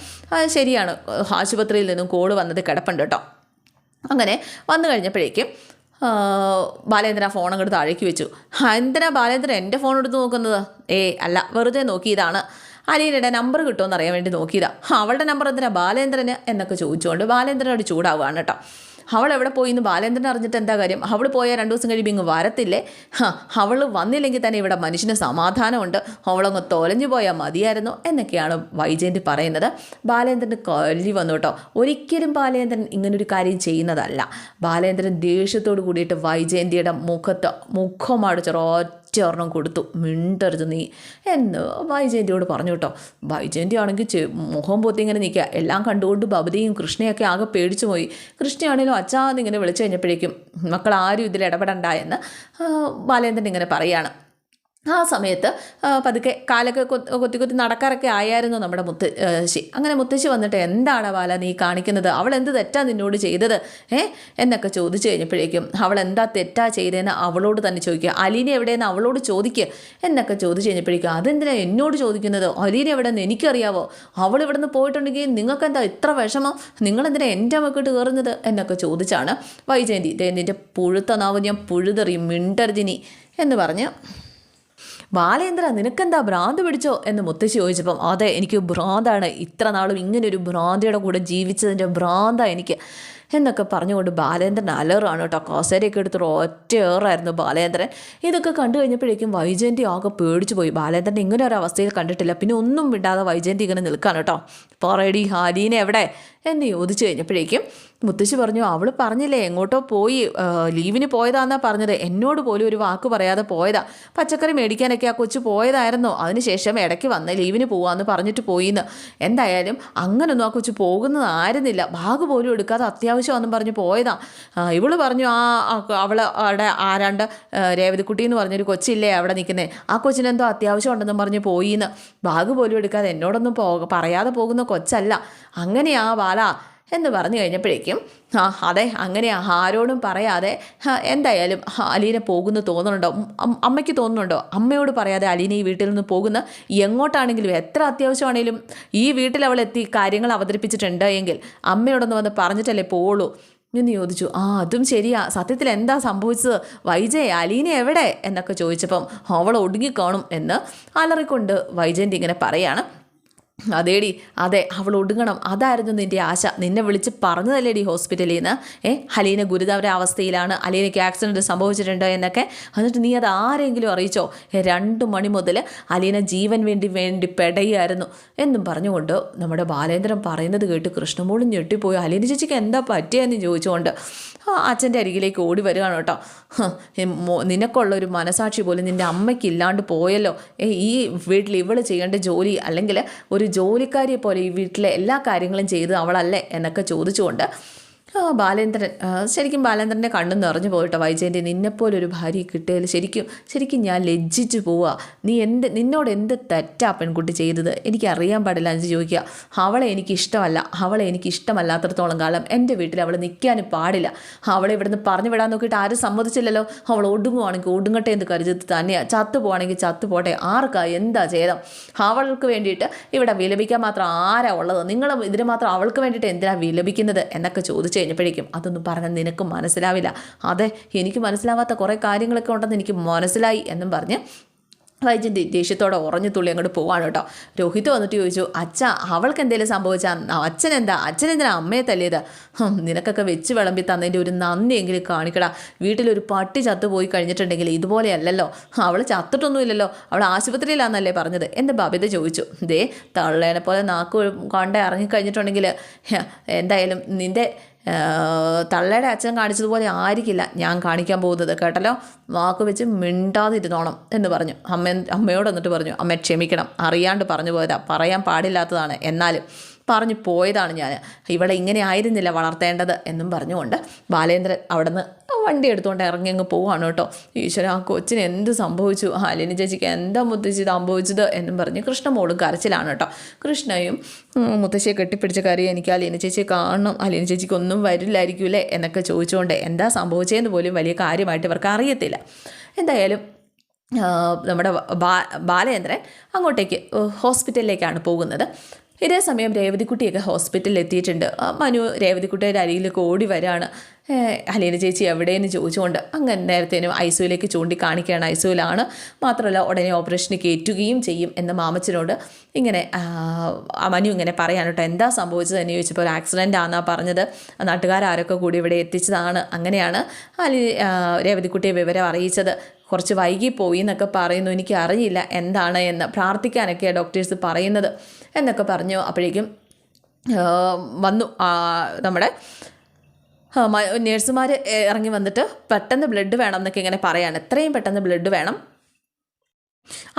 Speaker 1: ശരിയാണ്. ആശുപത്രിയിൽ നിന്നും കോൾ വന്നത് കിടപ്പുണ്ട് കേട്ടോ. അങ്ങനെ വന്നു കഴിഞ്ഞപ്പോഴേക്കും ബാലേന്ദ്ര ഫോൺ അങ്ങോട്ട് താഴേക്ക് വെച്ചു. "ആ, എന്തിനാ ബാലേന്ദ്രൻ എന്റെ ഫോൺ എടുത്ത് നോക്കുന്നത്? ഏ അല്ല വെറുതെ നോക്കിയതാണ് അലീനയുടെ നമ്പർ കിട്ടുമെന്ന് അറിയാൻ വേണ്ടി നോക്കിയതാ. അവളുടെ നമ്പർ എന്തിനാ? ബാലേന്ദ്രന്? എന്നൊക്കെ ചോദിച്ചുകൊണ്ട് ബാലേന്ദ്രനോട് ചൂടാവുകയാണ് കേട്ടോ. അവൾ എവിടെ പോയി എന്ന് ബാലേന്ദ്രൻ അറിഞ്ഞിട്ട് എന്താ കാര്യം? അവൾ പോയാൽ രണ്ട് ദിവസം കഴിയുമ്പോൾ ഇങ്ങ് വരത്തില്ലേ? അവൾ വന്നില്ലെങ്കിൽ തന്നെ ഇവിടെ മനുഷ്യന് സമാധാനമുണ്ട്. അവളങ്ങ് തൊലഞ്ഞു പോയാൽ മതിയായിരുന്നു എന്നൊക്കെയാണ് വൈജയന്തി പറയുന്നത്. ബാലേന്ദ്രൻ കൊല്ലി വന്നു കേട്ടോ. ഒരിക്കലും ബാലേന്ദ്രൻ ഇങ്ങനൊരു കാര്യം ചെയ്യുന്നതല്ല. ബാലേന്ദ്രൻ ദേഷ്യത്തോട് കൂടിയിട്ട് വൈജയന്തിയുടെ മുഖത്ത് മുഖമടിച്ചൊരു ഒറ്റ ഒരെണ്ണം കൊടുത്തു. മിണ്ടരുത് നീ. എന്ന് വൈജയന്തിയോട് പറഞ്ഞു കേട്ടോ. വൈജയന്തി ആണെങ്കിൽ മുഖം പൊത്തി ഇങ്ങനെ നിൽക്കുക. എല്ലാം കണ്ടുകൊണ്ട് ഭവതിയും കൃഷ്ണയൊക്കെ ആകെ പേടിച്ചു പോയി. കൃഷ്ണയാണെങ്കിലും അച്ഛാന്ന് ഇങ്ങനെ വിളിച്ചു കഴിഞ്ഞപ്പോഴേക്കും മക്കൾ ആരും ഇതിൽ ഇടപെടണ്ട എന്ന് ബാലേന്ദ്രൻ ഇങ്ങനെ പറയാണ് ആ സമയത്ത് പതുക്കെ കാലൊക്കെ കൊത്തി കൊത്തി നടക്കാറൊക്കെ ആയായിരുന്നു നമ്മുടെ മുത്തശ്ശി അങ്ങനെ മുത്തശ്ശി വന്നിട്ട് എന്താണ് ബാല നീ കാണിക്കുന്നത്? അവൾ എന്ത് തെറ്റാ നിന്നോട് ചെയ്തത്? ഏ? എന്നൊക്കെ ചോദിച്ചു കഴിഞ്ഞപ്പോഴേക്കും അവൾ എന്താ തെറ്റാ ചെയ്തതെന്ന് അവളോട് തന്നെ ചോദിക്കുക. അലീന എവിടെയെന്ന് അവളോട് ചോദിക്കുക എന്നൊക്കെ ചോദിച്ചു കഴിഞ്ഞപ്പോഴേക്കും അതെന്തിനാ എന്നോട് ചോദിക്കുന്നത്? അലീന എവിടെയെന്ന് എനിക്കറിയാവോ. അവൾ ഇവിടെ നിന്ന് പോയിട്ടുണ്ടെങ്കിൽ നിങ്ങൾക്ക് എന്താ ഇത്ര വിഷമം? നിങ്ങളെന്തിനാ എന്റെ മക്കിട്ട് കയറുന്നത് എന്നൊക്കെ ചോദിച്ചാണ് വൈജയന്തി. നിന്റെ പുഴുത്ത നാവ് ഞാൻ പുഴുതെറിയും മിണ്ടർജിനി എന്ന് പറഞ്ഞ് ബാലേന്ദ്ര നിനക്കെന്താ ഭ്രാന്ത് പിടിച്ചോ? എന്ന് മുത്തശ്ശി ചോദിച്ചപ്പം അതെ എനിക്ക് ഭ്രാന്താണ്. ഇത്ര നാളും ഇങ്ങനെ ഒരു ഭ്രാന്തിയുടെ കൂടെ ജീവിച്ചതിന്റെ ഭ്രാന്ത എനിക്ക്. എന്നൊക്കെ പറഞ്ഞുകൊണ്ട് ബാലേന്ദ്രൻ അലറാണ് കേട്ടോ. കസേരയൊക്കെ എടുത്തിട്ട് ഒറ്റ ഏറായിരുന്നു ബാലേന്ദ്രൻ. ഇതൊക്കെ കണ്ടു കഴിഞ്ഞപ്പോഴേക്കും വൈജയന്തി ആകെ പേടിച്ചു പോയി. ബാലേന്ദ്രൻ ഇങ്ങനെ ഒരു അവസ്ഥയിൽ കണ്ടിട്ടില്ല. പിന്നെ ഒന്നും വിടാതെ വൈജയന്തി ഇങ്ങനെ നിൽക്കാണ് കേട്ടോ. പറയടി ഹാലീനെ എവിടെ? എന്ന് ചോദിച്ചു കഴിഞ്ഞപ്പോഴേക്കും മുത്തശ്ശി പറഞ്ഞു അവൾ പറഞ്ഞില്ലേ എങ്ങോട്ടോ പോയി ആ, ലീവിന് പോയതാന്നാ പറഞ്ഞത്. എന്നോട് പോലും ഒരു വാക്ക് പറയാതെ പോയതാ. പച്ചക്കറി മേടിക്കാനൊക്കെ ആ കൊച്ചു പോയതായിരുന്നു. അതിനുശേഷം ഇടയ്ക്ക് വന്ന് ലീവിന് പോവാന്ന് പറഞ്ഞിട്ട് പോയിന്ന്. എന്തായാലും അങ്ങനൊന്നും ആ കൊച്ചു പോകുന്നതായിരുന്നില്ല. ബാഗ് പോലും എടുക്കാതെ അത്യാവശ്യമാണെന്നും പറഞ്ഞ് പോയതാ. ഇവൾ പറഞ്ഞു ആ അവൾ അവിടെ ആരാണ്ട് രേവതിക്കുട്ടി എന്ന് പറഞ്ഞൊരു കൊച്ചില്ലേ അവിടെ നിൽക്കുന്നത് ആ കൊച്ചിനെന്തോ അത്യാവശ്യം ഉണ്ടെന്നും പറഞ്ഞ് പോയിന്ന്. ബാഗ് പോലും എടുക്കാതെ എന്നോടൊന്നും പോ പറയാതെ പോകുന്ന കൊച്ചല്ല. അങ്ങനെയാ ബാല എന്ന് പറഞ്ഞു കഴിഞ്ഞപ്പോഴേക്കും ആ അതെ അങ്ങനെയാ ആരോടും പറയാതെ എന്തായാലും അലീനെ പോകുന്നു തോന്നുന്നുണ്ടോ? അമ്മയ്ക്ക് തോന്നുന്നുണ്ടോ? അമ്മയോട് പറയാതെ അലീന ഈ വീട്ടിൽ നിന്ന് പോകുന്ന എങ്ങോട്ടാണെങ്കിലും എത്ര അത്യാവശ്യമാണെങ്കിലും ഈ വീട്ടിൽ അവൾ എത്തി കാര്യങ്ങൾ അവതരിപ്പിച്ചിട്ടുണ്ട് എങ്കിൽ അമ്മയോടൊന്ന് വന്ന് പറഞ്ഞിട്ടല്ലേ പോവുള്ളൂ എന്ന് ചോദിച്ചു. ആ അതും ശരിയാ. സത്യത്തിൽ എന്താ സംഭവിച്ചത്? വൈജയ് അലീന എവിടെ? എന്നൊക്കെ ചോദിച്ചപ്പം അവൾ ഒടുങ്ങിക്കാണും എന്ന് അലറിക്കൊണ്ട് വൈജയന്റെ ഇങ്ങനെ പറയാണ്. അതേടി അതെ അവൾ ഒടുങ്ങണം. അതായിരുന്നു നിന്റെ ആശ. നിന്നെ വിളിച്ച് പറഞ്ഞതല്ലേടി ഹോസ്പിറ്റലിൽ നിന്ന് ഏ ഹലീന ഗുരുതര അവസ്ഥയിലാണ്. അലീനയ്ക്ക് ആക്സിഡന്റ് സംഭവിച്ചിട്ടുണ്ട് എന്നൊക്കെ. എന്നിട്ട് നീ അത് ആരെങ്കിലും അറിയിച്ചോ? രണ്ട് മണി മുതൽ അലീന ജീവൻ വേണ്ടി വേണ്ടി പെടയായിരുന്നു എന്നും പറഞ്ഞുകൊണ്ട് നമ്മുടെ ബാലേന്ദ്രൻ പറയുന്നത് കേട്ട് കൃഷ്ണമൂളും ഞെട്ടിപ്പോയി. അലീന ചേച്ചിക്ക് എന്താ പറ്റിയെന്ന് ചോദിച്ചുകൊണ്ട് അച്ഛന്റെ അരികിലേക്ക് ഓടി വരികയാണ് കേട്ടോ. നിനക്കുള്ള ഒരു മനസാക്ഷി പോലും നിന്റെ അമ്മയ്ക്ക് ഇല്ലാണ്ട് പോയല്ലോ. ഈ വീട്ടിൽ ഇവൾ ചെയ്യേണ്ട ജോലി അല്ലെങ്കിൽ ഒരു ജോലിക്കാരിയെ പോലെ ഈ വീട്ടിലെ എല്ലാ കാര്യങ്ങളും ചെയ്ത് അവളല്ലേ എന്നൊക്കെ ചോദിച്ചുകൊണ്ട് ആ ബാലേന്ദ്രൻ. ശരിക്കും ബാലേന്ദ്രന്റെ കണ്ണു നിറഞ്ഞു പോയിട്ടോ വൈജയന്റെ നിന്നെപ്പോലൊരു ഭാര്യയെ കിട്ടിയതിൽ ശരിക്കും ശരിക്കും ഞാൻ ലജ്ജിച്ചു പോവുക നീ എന്ത് നിന്നോട് എന്ത് തെറ്റാ പെൺകുട്ടി ചെയ്തത്? എനിക്കറിയാൻ പാടില്ല എന്ന് ചോദിക്കുക. അവളെ എനിക്ക് ഇഷ്ടമല്ല അവളെ എനിക്ക് ഇഷ്ടമല്ലാത്തടത്തോളം കാലം എന്റെ വീട്ടിൽ അവൾ നിൽക്കാനും പാടില്ല. അവളെ ഇവിടുന്ന് പറഞ്ഞു വിടാൻ നോക്കിയിട്ട് ആരും സമ്മതിച്ചില്ലല്ലോ. അവൾ ഒടുങ്ങുവാണെങ്കിൽ ഒടുങ്ങട്ടെ എന്ന് കരുതി തന്നെയാണ് ചത്തു പോകണമെങ്കിൽ ചത്തു പോട്ടെ ആർക്കാ എന്താ ചെയ്തം അവൾക്ക് വേണ്ടിയിട്ട് ഇവിടെ വിലപിക്കാൻ മാത്രം ആരാ ഉള്ളത്? നിങ്ങൾ ഇതിന് മാത്രം അവൾക്ക് വേണ്ടിയിട്ട് എന്തിനാണ് വിലപിക്കുന്നത് എന്നൊക്കെ ചോദിച്ചു കഴിഞ്ഞപ്പോഴേക്കും അതൊന്നും പറഞ്ഞാൽ നിനക്ക് മനസ്സിലാവില്ല. അതെ എനിക്ക് മനസ്സിലാവാത്ത കുറേ കാര്യങ്ങളൊക്കെ ഉണ്ടെന്ന് എനിക്ക് മനസ്സിലായി എന്നും പറഞ്ഞ് വൈജന്തി ദേഷ്യത്തോടെ ഉറഞ്ഞു തുള്ളി അങ്ങോട്ട് പോവാണ് കേട്ടോ. രോഹിത് വന്നിട്ട് ചോദിച്ചു അച്ഛ അവൾക്ക് എന്തെങ്കിലും സംഭവിച്ചാൽ അച്ഛൻ എന്താ? അച്ഛൻ എന്തിനാ അമ്മയെ തല്ലിയത്? നിനക്കൊക്കെ വെച്ച് വിളമ്പി തന്നതിന്റെ ഒരു നന്ദിയെങ്കിലും കാണിക്കടാ. വീട്ടിലൊരു പട്ടി ചത്തുപോയി കഴിഞ്ഞിട്ടുണ്ടെങ്കിൽ ഇതുപോലെ അല്ലല്ലോ അവൾ ചത്തിട്ടൊന്നുമില്ലല്ലോ. അവൾ ആശുപത്രിയിലാണെന്നല്ലേ പറഞ്ഞത്? എന്റെ ബബിത ചോദിച്ചു. ദേ തള്ളേനെ പോലെ നാക്ക് കണ്ട ഇറങ്ങിക്കഴിഞ്ഞിട്ടുണ്ടെങ്കിൽ എന്തായാലും നിന്റെ തള്ളയുടെ അച്ഛൻ കാണിച്ചതുപോലെ ആയിരിക്കില്ല ഞാൻ കാണിക്കാൻ പോകുന്നത് കേട്ടല്ലോ? വാക്ക് വെച്ച് മിണ്ടാതിരുന്നോണം എന്ന് പറഞ്ഞു. അമ്മ അമ്മയോട് എന്നിട്ട് പറഞ്ഞു അമ്മ ക്ഷമിക്കണം. അറിയാണ്ട് പറഞ്ഞു പോയതാ. പറയാൻ പാടില്ലാത്തതാണ്. എന്നാലും പറഞ്ഞു പോയതാണ് ഞാൻ. ഇവിടെ ഇങ്ങനെ ആയിരുന്നില്ല വളർത്തേണ്ടത് എന്നും പറഞ്ഞുകൊണ്ട് ബാലേന്ദ്രൻ അവിടെ നിന്ന് വണ്ടി എടുത്തുകൊണ്ട് ഇറങ്ങി അങ്ങ് പോവാണ് കേട്ടോ. ഈശ്വര ആ കൊച്ചിന് എന്ത് സംഭവിച്ചു? ആ അലിനി ചേച്ചിക്ക് എന്താ മുത്തശ്ശി സംഭവിച്ചത്? എന്നും പറഞ്ഞ് കൃഷ്ണമോളും കരച്ചിലാണ് കേട്ടോ. കൃഷ്ണയും മുത്തശ്ശിയെ കെട്ടിപ്പിടിച്ച കറി എനിക്ക് അലീന ചേച്ചിയെ കാണണം. അലീന ചേച്ചിക്ക് ഒന്നും വരില്ലായിരിക്കൂലേ എന്നൊക്കെ ചോദിച്ചുകൊണ്ട് എന്താ സംഭവിച്ചതെന്ന് പോലും വലിയ കാര്യമായിട്ട് ഇവർക്ക് അറിയത്തില്ല. എന്തായാലും നമ്മുടെ ബാ ബാലേന്ദ്രൻ അങ്ങോട്ടേക്ക് ഹോസ്പിറ്റലിലേക്കാണ് പോകുന്നത്. ഇതേ സമയം രേവതിക്കുട്ടിയൊക്കെ ഹോസ്പിറ്റലിൽ എത്തിയിട്ടുണ്ട് മനു രേവതിക്കുട്ടിയുടെ അരികിലേക്ക് ഓടി വരാണ്. അലീന ചേച്ചി എവിടെയെന്ന് ചോദിച്ചുകൊണ്ട് അങ്ങനെ നേരത്തേനും ഐസുവിലേക്ക് ചൂണ്ടിക്കാണിക്കുകയാണ്. ഐസുവിലാണ് മാത്രമല്ല ഉടനെ ഓപ്പറേഷന് കയറ്റുകയും ചെയ്യും എന്ന മാമച്ചനോട് ഇങ്ങനെ മനു ഇങ്ങനെ പറയാൻ കേട്ടോ എന്താ സംഭവിച്ചത്? എന്ന് ചോദിച്ചപ്പോൾ ഒരു ആക്സിഡന്റ് ആണെന്നാണ് പറഞ്ഞത്. നാട്ടുകാരൊക്കെ കൂടി ഇവിടെ എത്തിച്ചതാണ്. അങ്ങനെയാണ് അലി രേവതിക്കുട്ടിയെ വിവരം അറിയിച്ചത്. കുറച്ച് വൈകിപ്പോയി എന്നൊക്കെ പറയുന്നു. എനിക്ക് അറിയില്ല എന്താണ് എന്ന് പ്രാർത്ഥിക്കാനൊക്കെയാണ് ഡോക്ടേഴ്സ് പറയുന്നത്. എന്നൊക്കെ പറഞ്ഞു അപ്പോഴേക്കും വന്നു. നമ്മുടെ നേഴ്സുമാർ ഇറങ്ങി വന്നിട്ട് പെട്ടെന്ന് ബ്ലഡ് വേണം എന്നൊക്കെ ഇങ്ങനെ പറയാണ്. എത്രയും പെട്ടെന്ന് ബ്ലഡ് വേണം.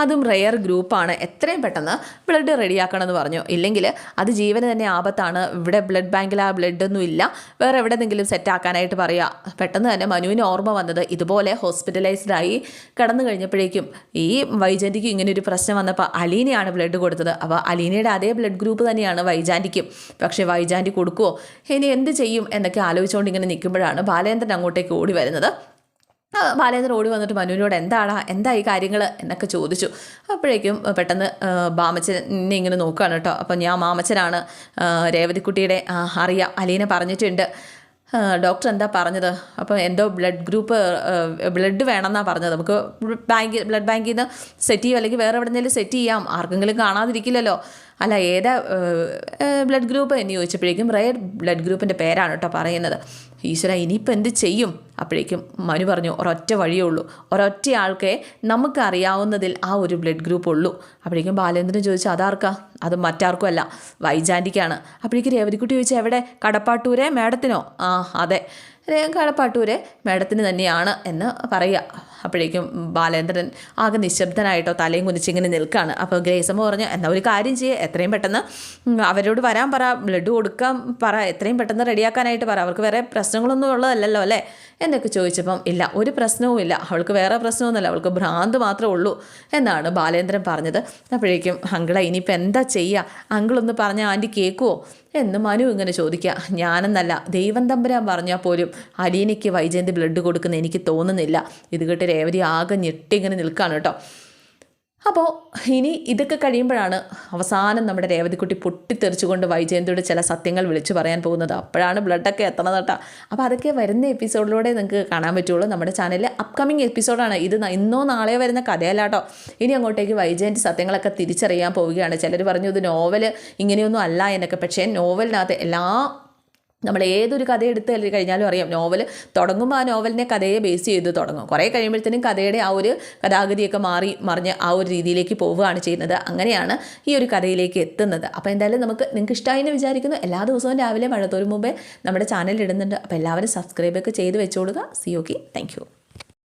Speaker 1: അതും റെയർ ഗ്രൂപ്പാണ് എത്രയും പെട്ടെന്ന് ബ്ലഡ് റെഡിയാക്കണമെന്ന് പറഞ്ഞു. ഇല്ലെങ്കിൽ അത് ജീവന് തന്നെ ആപത്താണ്. ഇവിടെ ബ്ലഡ് ബാങ്കിൽ ആ ബ്ലഡൊന്നും ഇല്ല. വേറെ എവിടെന്നെങ്കിലും സെറ്റ് ആക്കാനായിട്ട് പറയുക പെട്ടെന്ന് തന്നെ മനുവിന് ഓർമ്മ വന്നത് ഇതുപോലെ ഹോസ്പിറ്റലൈസ്ഡ് ആയി കടന്നു കഴിഞ്ഞപ്പോഴേക്കും ഈ വൈജാന്റിക്ക് ഇങ്ങനെ ഒരു പ്രശ്നം വന്നപ്പോൾ അലീനയാണ് ബ്ലഡ് കൊടുത്തത്. അപ്പോൾ അലീനയുടെ അതേ ബ്ലഡ് ഗ്രൂപ്പ് തന്നെയാണ് വൈജാന്റിക്കും പക്ഷേ വൈജാന്റി കൊടുക്കുമോ ഇനി എന്ത് ചെയ്യും എന്നൊക്കെ ആലോചിച്ചുകൊണ്ട് ഇങ്ങനെ നിൽക്കുമ്പോഴാണ് ബാലേന്ദ്രൻ അങ്ങോട്ടേക്ക് ഓടി വരുന്നത്. ബാലേന്ദ്രൻ ഓടി വന്നിട്ട് മനുവിനോട് എന്താണ് എന്താ ഈ കാര്യങ്ങൾ എന്നൊക്കെ ചോദിച്ചു. അപ്പോഴേക്കും പെട്ടെന്ന് ബാമച്ചൻ ബാമച്ചനെ ഇങ്ങനെ നോക്കുകയാണ് കേട്ടോ. അപ്പം ഞാൻ മാമച്ചനാണ് രേവതിക്കുട്ടിയുടെ അറിയാം അലീന പറഞ്ഞിട്ടുണ്ട്. ഡോക്ടർ എന്താ പറഞ്ഞത്? അപ്പോൾ എന്തോ ബ്ലഡ് ഗ്രൂപ്പ് ബ്ലഡ് വേണമെന്നാണ് പറഞ്ഞത്. നമുക്ക് ബാങ്കിൽ ബ്ലഡ് ബാങ്കിൽ നിന്ന് സെറ്റ് ചെയ്യും? അല്ലെങ്കിൽ വേറെ എവിടെയെങ്കിലും സെറ്റ് ചെയ്യാം. ആർക്കെങ്കിലും കാണാതിരിക്കില്ലല്ലോ. അല്ല ഏതാ ബ്ലഡ് ഗ്രൂപ്പ് എന്ന് ചോദിച്ചപ്പോഴേക്കും റയർ ബ്ലഡ് ഗ്രൂപ്പിന്റെ പേരാണ് കേട്ടോ പറയുന്നത്. ഈശ്വര ഇനിയിപ്പോൾ എന്ത് ചെയ്യും? അപ്പോഴേക്കും മനു പറഞ്ഞു ഒരൊറ്റ വഴിയേ ഉള്ളൂ. ഒരൊറ്റ ആൾക്കേ നമുക്കറിയാവുന്നതിൽ ആ ഒരു ബ്ലഡ് ഗ്രൂപ്പ് ഉള്ളൂ. അപ്പോഴേക്കും ബാലേന്ദ്രൻ ചോദിച്ചു അതാർക്കാ? അത് മറ്റാർക്കുമല്ല വൈജാന്റിക്കാണ് അപ്പോഴേക്കും രേവതിക്കുട്ടി ചോദിച്ചു എവിടെ? കടപ്പാട്ടൂരെ മേഡത്തിനോ? ആ അതെ. കടപ്പാട്ടൂരെ മേഡത്തിന് തന്നെയാണ് എന്ന് പറയുക. അപ്പോഴേക്കും ബാലേന്ദ്രൻ ആകെ നിശബ്ദനായിട്ടോ തലയും കുനിച്ചിങ്ങനെ നിൽക്കുകയാണ് അപ്പോൾ ഗ്രേസമ്മ പറഞ്ഞു എന്നാൽ ഒരു കാര്യം ചെയ്യുക എത്രയും പെട്ടെന്ന് അവരോട് വരാൻ പറ ബ്ലഡ് കൊടുക്കാൻ പറ എത്രയും പെട്ടെന്ന് റെഡിയാക്കാനായിട്ട് പറ. അവർക്ക് വേറെ പ്രശ്നങ്ങളൊന്നും ഉള്ളതല്ലല്ലോ അല്ലേ? എന്നൊക്കെ ചോദിച്ചപ്പം ഇല്ല ഒരു പ്രശ്നവുമില്ല അവൾക്ക് വേറെ പ്രശ്നമൊന്നുമില്ല. അവൾക്ക് ഭ്രാന്ത് മാത്രമേ ഉള്ളൂ എന്നാണ് ബാലേന്ദ്രൻ പറഞ്ഞത്. അപ്പോഴേക്കും അങ്കിള ഇനിയിപ്പോൾ എന്താ ചെയ്യുക അങ്കിളൊന്ന് പറഞ്ഞാൽ ആന്റി കേൾക്കുമോ എന്ന് മനു ഇങ്ങനെ ചോദിക്കുക ഞാനെന്നല്ല ദൈവം തമ്പുരാൻ പറഞ്ഞാൽ പോലും അലീനയ്ക്ക് വൈജയന്തി ബ്ലഡ് കൊടുക്കുന്ന എനിക്ക് തോന്നുന്നില്ല. ഇത് കേട്ട് രേവതി ആകെ ഞെട്ടി ഇങ്ങനെ നിൽക്കുകയാണ് കേട്ടോ. അപ്പോൾ ഇനി ഇതൊക്കെ കഴിയുമ്പോഴാണ് അവസാനം നമ്മുടെ രേവതിക്കുട്ടി പൊട്ടിത്തെറിച്ചുകൊണ്ട് വൈജയന്തിയുടെ ചില സത്യങ്ങൾ വിളിച്ചു പറയാൻ പോകുന്നത്. അപ്പോഴാണ് ബ്ലഡൊക്കെ എത്തണത് കേട്ടോ. അപ്പോൾ അതൊക്കെ വരുന്ന എപ്പിസോഡിലൂടെ നിങ്ങൾക്ക് കാണാൻ പറ്റുള്ളൂ. നമ്മുടെ ചാനലിൽ അപ്കമിങ് എപ്പിസോഡാണ് ഇത് ഇന്നോ നാളെയോ വരുന്ന കഥയല്ല കേട്ടോ ഇനി അങ്ങോട്ടേക്ക് വൈജയന്തി സത്യങ്ങളൊക്കെ തിരിച്ചറിയാൻ പോവുകയാണ്. ചിലർ പറഞ്ഞു ഇത് നോവൽ ഇങ്ങനെയൊന്നും അല്ല എന്നൊക്കെ. പക്ഷേ നോവലിനകത്ത് എല്ലാ നമ്മൾ ഏതൊരു കഥ എടുത്ത് കഴിഞ്ഞാലും അറിയാം. നോവൽ തുടങ്ങുമ്പോൾ ആ നോവലിനെ കഥയെ ബേസ് ചെയ്ത് തുടങ്ങും. കുറേ കഴിയുമ്പോഴത്തേനും കഥയുടെ ആ ഒരു കഥാഗതിയൊക്കെ മാറി മറിഞ്ഞ് ആ ഒരു രീതിയിലേക്ക് പോവുകയാണ് ചെയ്യുന്നത്. അങ്ങനെയാണ് ഈ ഒരു കഥയിലേക്ക് എത്തുന്നത്. അപ്പോൾ എന്തായാലും നമുക്ക് നിങ്ങൾക്ക് ഇഷ്ടമായി എന്ന് വിചാരിക്കുന്നു. എല്ലാ ദിവസവും രാവിലെ മഴത്തോരു മുമ്പേ നമ്മുടെ ചാനലിൽ ഇടുന്നുണ്ട്. അപ്പോൾ എല്ലാവരും സബ്സ്ക്രൈബൊക്കെ ചെയ്ത് വെച്ചോളുക. C okay thank